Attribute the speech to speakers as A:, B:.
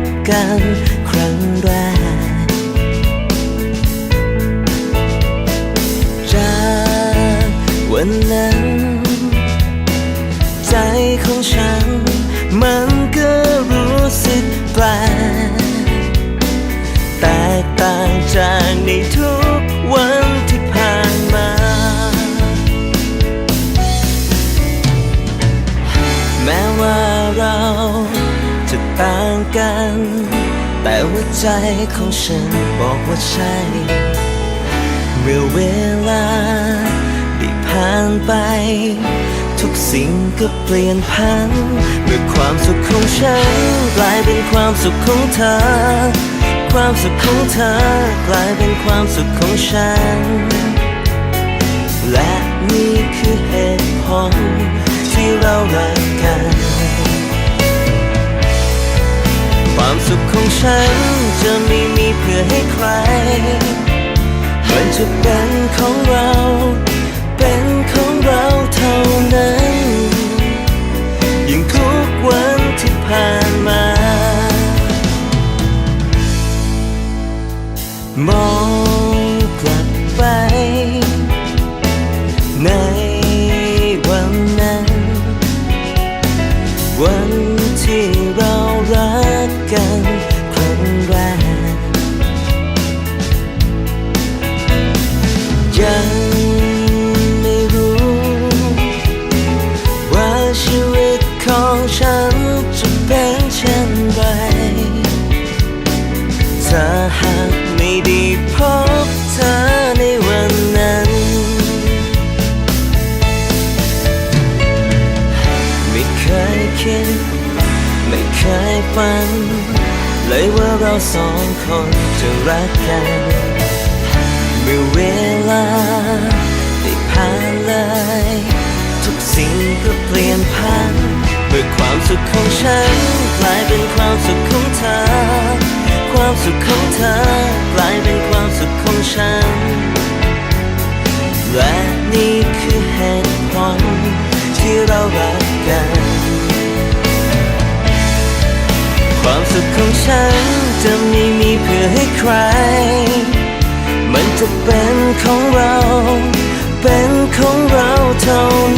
A: บกันครั้งแรก จากวันนั้น ใจของฉันมันางกัน แต่ว่าใจของฉันบอกว่าใช่ เมื่อเวลาได้ผ่านไป ทุกสิ่งก็เปลี่ยนพันเมื่อความสุขของฉันกลายเป็นความสุขของเธอ ความสุขของเธอกลายเป็นความสุขของฉัน และนี่คือเหตุผลที่เรารักกัน ความสุขของฉันจะไม่มีเพื่อให้ใคร มันจะเป็นของเรา เป็นของเราเท่านั้น ยิ่งทุกวันที่ผ่านมา มองกลับไป ในวันนั้น วันที่เรา กันครั้งแรกยังไม่รู้ ว่าชีวิตของฉันจะเป็นเช่นไรถ้าหากไม่ได้พบเธอในวันนั้น ไม่เคยคิด ไม่เคยฝัน เลยว่าเราสองคนจะรักกัน เมื่อเวลาได้ผ่านเลย ทุกสิ่งก็เปลี่ยนพันเมื่อความสุขของฉันกลายเป็นความสุขของเธอ ความสุขของเธอกลายเป็นความสุขของฉัน และนี่คือเหตุผลที่เรารักกัน สุขของฉันจะไม่มีเพื่อให้ใคร มันจะเป็นของเรา เป็นของเราเท่านั้น